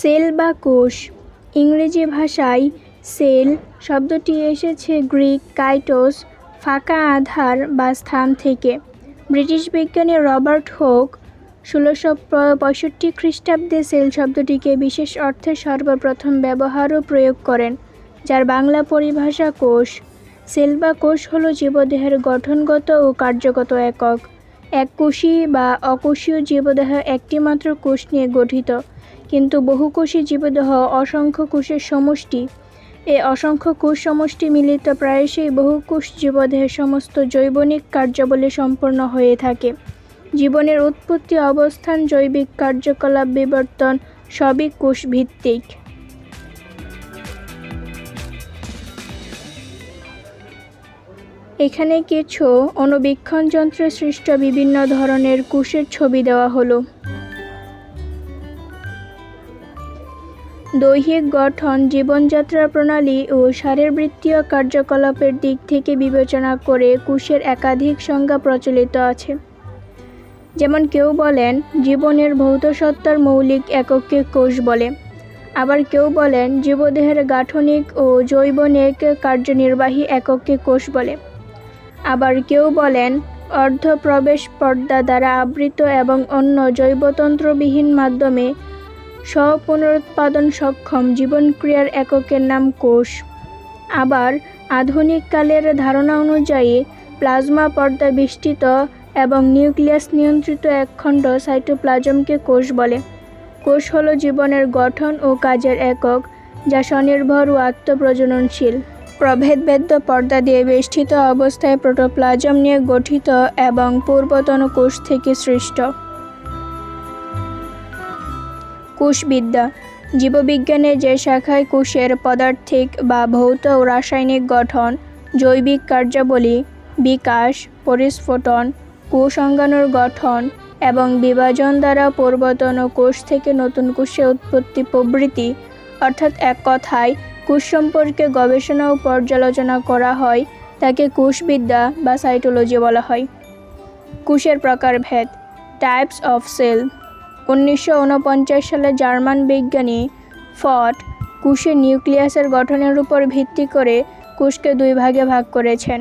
Sell বা কোষ। ইংরেজি ভাষায় সেল শব্দটি এসেছে গ্রিক কাইটোস, ফাঁকা আধার বা স্থান থেকে। ব্রিটিশ বিজ্ঞানী রবার্ট হোক ষোলোশো পঁয়ষট্টি খ্রিস্টাব্দে সেল শব্দটিকে বিশেষ অর্থে সর্বপ্রথম ব্যবহার ও প্রয়োগ করেন, যার বাংলা পরিভাষা কোষ। সেল বা কোষ হল জীবদেহের গঠনগত ও কার্যগত একক। এককোষী বা অকোষীয় জীবদেহ একটিমাত্র কোষ নিয়ে গঠিত। কিন্তু বহুকোষী জীবদেহ অসংখ্য কোষের সমষ্টি। এ অসংখ্য কোষ সমষ্টি মিলিত প্রায়শই বহুকোষ জীবদেহের সমস্ত জৈবনিক কার্যাবলী সম্পন্ন হয়ে থাকে। জীবনের উৎপত্তি, অবস্থান, জৈবিক কার্যকলাপ, বিবর্তন সবই কোষ ভিত্তিক এখানে কিছু অণুবীক্ষণ যন্ত্রে সৃষ্ট বিভিন্ন ধরনের কোষের ছবি দেওয়া হলো। দৈহিক গঠন, জীবনযাত্রা প্রণালী ও শারীরবৃত্তীয় কার্যকলাপের দিক থেকে বিবেচনা করে কোষের একাধিক সংজ্ঞা প্রচলিত আছে। যেমন কেউ বলেন, জীবনের ভৌত সত্তার মৌলিক একককে কোষ বলে। আবার কেউ বলেন, জীবদেহের গাঠনিক ও জৈবনিক কার্যনির্বাহী একককে কোষ বলে। আবার কেউ বলেন, অর্ধপ্রবেশ পর্দা দ্বারা আবৃত এবং অন্য জৈবতন্ত্রবিহীন মাধ্যমে স্বপুনরুৎপাদন সক্ষম জীবনক্রিয়ার এককের নাম কোষ। আবার আধুনিক কালের ধারণা অনুযায়ী প্লাজমা পর্দা বেষ্টিত এবং নিউক্লিয়াস নিয়ন্ত্রিত একখণ্ড সাইটোপ্লাজমকে কোষ বলে। কোষ হল জীবনের গঠন ও কাজের একক, যা স্বনির্ভর ও আত্মপ্রজননশীল। প্রভেদবেদ্য পর্দা দিয়ে বেষ্টিত অবস্থায় প্রোটোপ্লাজম নিয়ে গঠিত এবং পূর্বতন কোষ থেকে সৃষ্ট। কোষবিদ্যা। জীববিজ্ঞানের যে শাখায় কোষের পদার্থিক বা ভৌত ও রাসায়নিক গঠন, জৈবিক কার্যাবলী, বিকাশ, পরিস্ফোটন কোষ গঠন এবং বিভাজন দ্বারা পূর্বতন কোষ থেকে নতুন কোষে উৎপত্তি প্রভৃতি, অর্থাৎ এক কথায় কোষ সম্পর্কে গবেষণা ও পর্যালোচনা করা হয়, তাকে কোষবিদ্যা বা সাইটোলজি বলা হয়। কোষের প্রকারভেদ টাইপস অফ সেল উনিশশো উনপঞ্চাশ সালে জার্মান বিজ্ঞানী ফট কোষের নিউক্লিয়াসের গঠনের উপর ভিত্তি করে কোষকে দুই ভাগে ভাগ করেছেন।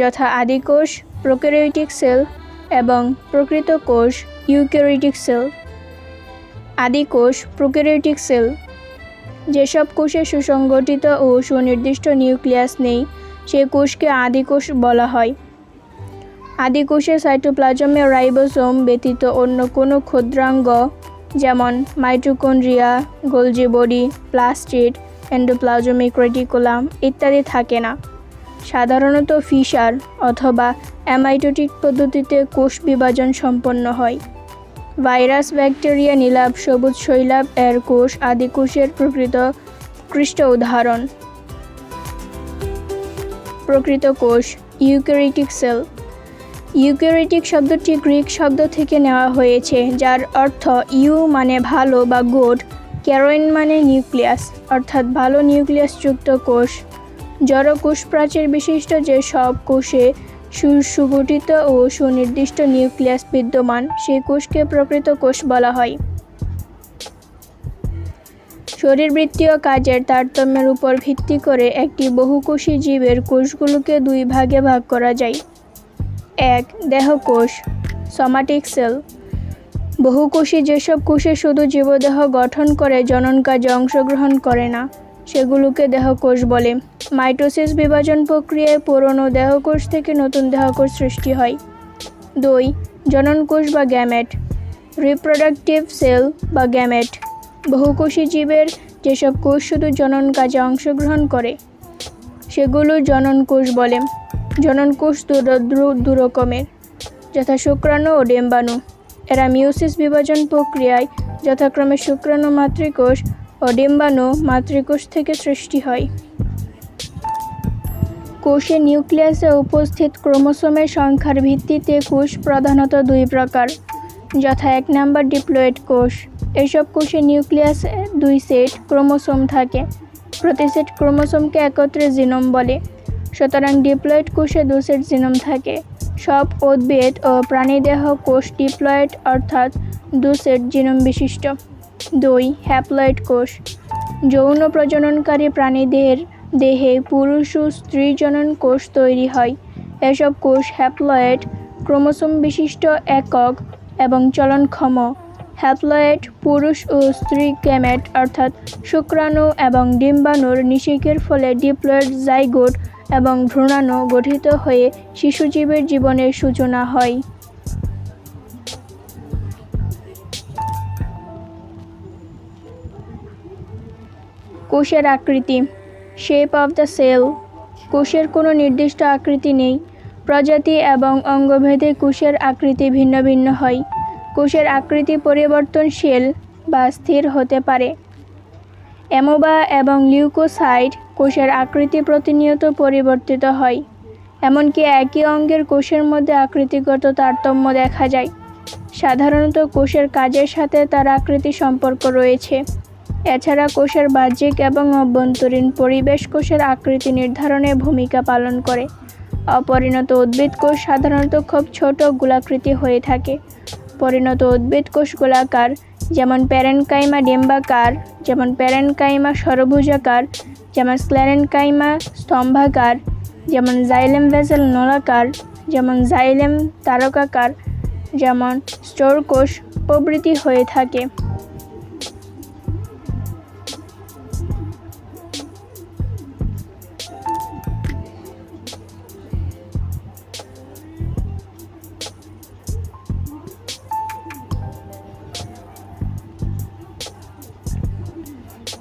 যথা আদিকোষ প্রোক্যারিওটিক সেল এবং প্রকৃত কোষ, ইউক্যারিওটিক সেল। আদিকোষ প্রোক্যারিওটিক সেল। যেসব কোষে সুসংগঠিত ও সুনির্দিষ্ট নিউক্লিয়াস নেই, সে কোষকে আদিকোষ বলা হয়। আদিকোষে সাইটোপ্লাজমে রাইবোসোম ব্যতীত অন্য কোনো ক্ষুদ্রাঙ্গ যেমন mitochondria Golgi body plastid, endoplasmic reticulum ইত্যাদি থাকে না। সাধারণত ফিশার অথবা অ্যামাইটোটিক পদ্ধতিতে কোষ বিভাজন সম্পন্ন হয়। ভাইরাস, ব্যাকটেরিয়া, নীলাভ, সবুজ শৈলাভ, এর কোষ আদি কোষের প্রকৃত কৃষ্ট উদাহরণ। প্রকৃত কোষ ইউক্যারিটিক সেল। ইউক্যারিটিক শব্দটি গ্রিক শব্দ থেকে নেওয়া হয়েছে, যার অর্থ ইউ মানে ভালো বা গুড ক্যারোইন মানে নিউক্লিয়াস অর্থাৎ ভালো নিউক্লিয়াসযুক্ত কোষ। জড় কোষ প্রাচীর বিশিষ্ট যে সব কোষে সুগঠিত ও সুনির্দিষ্ট নিউক্লিয়াস বিদ্যমান সেই কোষকে প্রকৃত কোষ বলা হয়। শরীরবৃত্তীয় কাজের তারতম্যের উপর ভিত্তি করে একটি বহুকোষী জীবের কোষগুলোকে দুই ভাগে ভাগ করা যায়। এক দেহকোষ সমাটিক সেল বহুকোষী যেসব কোষে শুধু জীবদেহ গঠন করে, জনন কাজে অংশগ্রহণ করে না। সেগুলোকে দেহকোষ বলে। মাইটোসিস বিভাজন প্রক্রিয়ায় পুরনো দেহকোষ থেকে নতুন দেহকোষ সৃষ্টি হয়। দুই, জননকোষ বা গ্যামেট। রিপ্রোডাক্টিভ সেল বা গ্যামেট। বহুকোষী জীবের যেসব কোষ শুধু জনন কাজে অংশগ্রহণ করে, সেগুলো জনন কোষ বলে। জনন কোষ দু রকমের যথা শুক্রাণু ও ডেম্বাণু। এরা মিউসিস বিভাজন প্রক্রিয়ায় যথাক্রমে শুক্রাণু মাতৃকোষ ও ডিম্বাণু মাতৃকোষ থেকে সৃষ্টি হয়। কোষে নিউক্লিয়াসে উপস্থিত ক্রোমোসোমের সংখ্যার ভিত্তিতে কোষ প্রধানত দুই প্রকার, যথা এক নম্বর ডিপ্লয়েড কোষ। এসব কোষে নিউক্লিয়াসে দুই সেট ক্রোমোসোম থাকে। প্রতি সেট ক্রোমোসোমকে একত্রে জিনোম বলে। সুতরাং ডিপ্লয়েড কোষে দু সেট জিনোম থাকে। সব উদ্ভিদ ও প্রাণীদেহ কোষ ডিপ্লয়েড, অর্থাৎ দু সেট জিনোম বিশিষ্ট। দুই, হ্যাপ্লয়েড কোষ। যৌন প্রজননকারী প্রাণীদের দেহে পুরুষ ও স্ত্রী জনন কোষ তৈরি হয়। এসব কোষ হ্যাপ্লয়েড ক্রোমোসোম বিশিষ্ট একক এবং চলনক্ষম। হ্যাপ্লয়েড পুরুষ ও স্ত্রী গ্যামেট অর্থাৎ শুক্রাণু এবং ডিম্বাণুর নিষেকের ফলে ডিপ্লয়েড জাইগোট এবং ভ্রূণাণু গঠিত হয়ে শিশুজীবের জীবনের সূচনা হয়। কোষের আকৃতি শেপ অফ দ্য সেল কোষের কোনো নির্দিষ্ট আকৃতি নেই। প্রজাতি এবং অঙ্গভেদে কোষের আকৃতি ভিন্ন ভিন্ন হয়। কোষের আকৃতি পরিবর্তনশীল বা স্থির হতে পারে। অ্যামোবা এবং লিউকোসাইড কোষের আকৃতি প্রতিনিয়ত পরিবর্তিত হয়, এমনকি একই অঙ্গের কোষের মধ্যে আকৃতিগত তারতম্য দেখা যায়। সাধারণত কোষের কাজের সাথে তার আকৃতি সম্পর্ক রয়েছে। এছাড়া কোষের বাহ্যিক এবং অভ্যন্তরীণ পরিবেশ কোষের আকৃতি নির্ধারণে ভূমিকা পালন করে। অপরিণত উদ্ভিদ কোষ সাধারণত খুব ছোট গোলাকৃতি হয়ে থাকে। পরিণত উদ্ভিদ কোষ গোলাকার, যেমন প্যারেনকাইমা ডিম্বাকার, যেমন প্যারেনকাইমা সরভুজাকার, যেমন স্ল্যারেনকাইমা স্তম্ভাকার, যেমন জাইলেম ভেসেল নলাকার, যেমন জাইলেম তারকাকার, যেমন স্টোর কোষ প্রভৃতি হয়ে থাকে।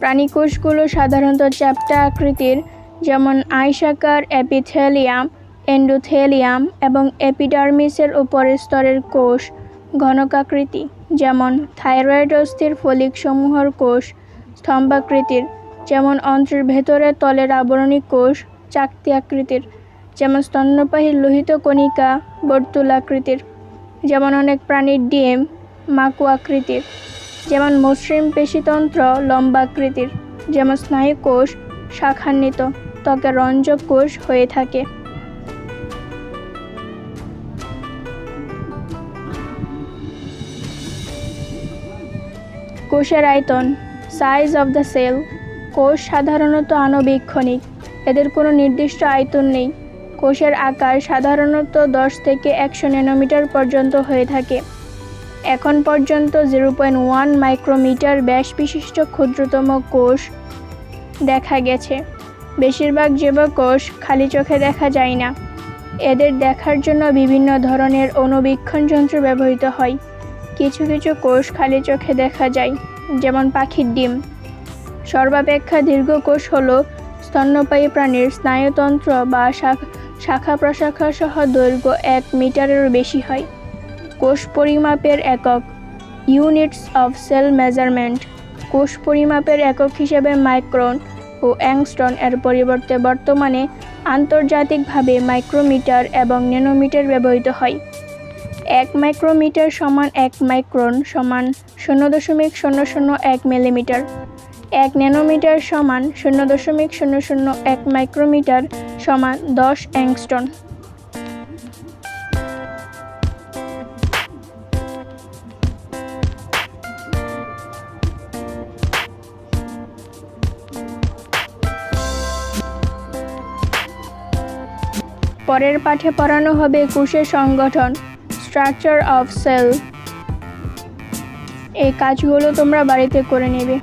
প্রাণীকোষগুলো সাধারণত চ্যাপ্টা আকৃতির, যেমন আইসাকার অ্যাপিথেলিয়াম এন্ডোথেলিয়াম এবং এপিডার্মিসের উপরের স্তরের কোষ, ঘনকাকৃতি, যেমন থাইরয়েড অস্থির ফলিক সমূহের কোষ, স্তম্ভাকৃতির, যেমন অন্ত্রের ভেতরে তলের আবরণী কোষ, চাকতি আকৃতির, যেমন স্তন্যপাহীর লোহিত কণিকা, বর্তুলাকৃতির, যেমন অনেক প্রাণীর ডিম মাকু আকৃতির। যেমন মসৃণ পেশিতন্ত্র লম্বাকৃতির যেমন স্নায়ু কোষ শাখান্বিত, ত্বকের রঞ্জক কোষ হয়ে থাকে। কোষের আয়তন সাইজ অফ দ্য সেল কোষ সাধারণত আণুবীক্ষণিক, এদের কোনো নির্দিষ্ট আয়তন নেই। কোষের আকার সাধারণত দশ থেকে একশো ন্যানোমিটার পর্যন্ত হয়ে থাকে। এখন পর্যন্ত জিরো পয়েন্ট ওয়ান মাইক্রোমিটার ব্যাস বিশিষ্ট ক্ষুদ্রতম কোষ দেখা গেছে। বেশিরভাগ জীবকোষ খালি চোখে দেখা যায় না। এদের দেখার জন্য বিভিন্ন ধরনের অনুবীক্ষণ যন্ত্র ব্যবহৃত হয়। কিছু কিছু কোষ খালি চোখে দেখা যায়, যেমন পাখির ডিম। সর্বাপেক্ষা দীর্ঘ কোষ হল স্তন্যপায়ী প্রাণীর স্নায়ুতন্ত্র বা শাখা প্রশাখা সহ দৈর্ঘ্য এক মিটারেরও বেশি হয়। কোষ পরিমাপের একক ইউনিটস অফ সেল মেজারমেন্ট। কোষ পরিমাপের একক হিসেবে মাইক্রন ও অ্যাংস্টন এর পরিবর্তে বর্তমানে আন্তর্জাতিকভাবে মাইক্রোমিটার এবং ন্যানোমিটার ব্যবহৃত হয়। এক মাইক্রোমিটার সমান এক মাইক্রন সমান শূন্য দশমিক শূন্য শূন্য এক মিলিমিটার। এক ন্যানোমিটার সমান শূন্য দশমিক শূন্য শূন্য এক মাইক্রোমিটার সমান দশ অ্যাংস্টন পরের পাঠে পড়ানো হবে কোষের সংগঠন স্ট্রাকচার অফ সেল এই কাজগুলো তোমরা বাড়িতে করে নেবে।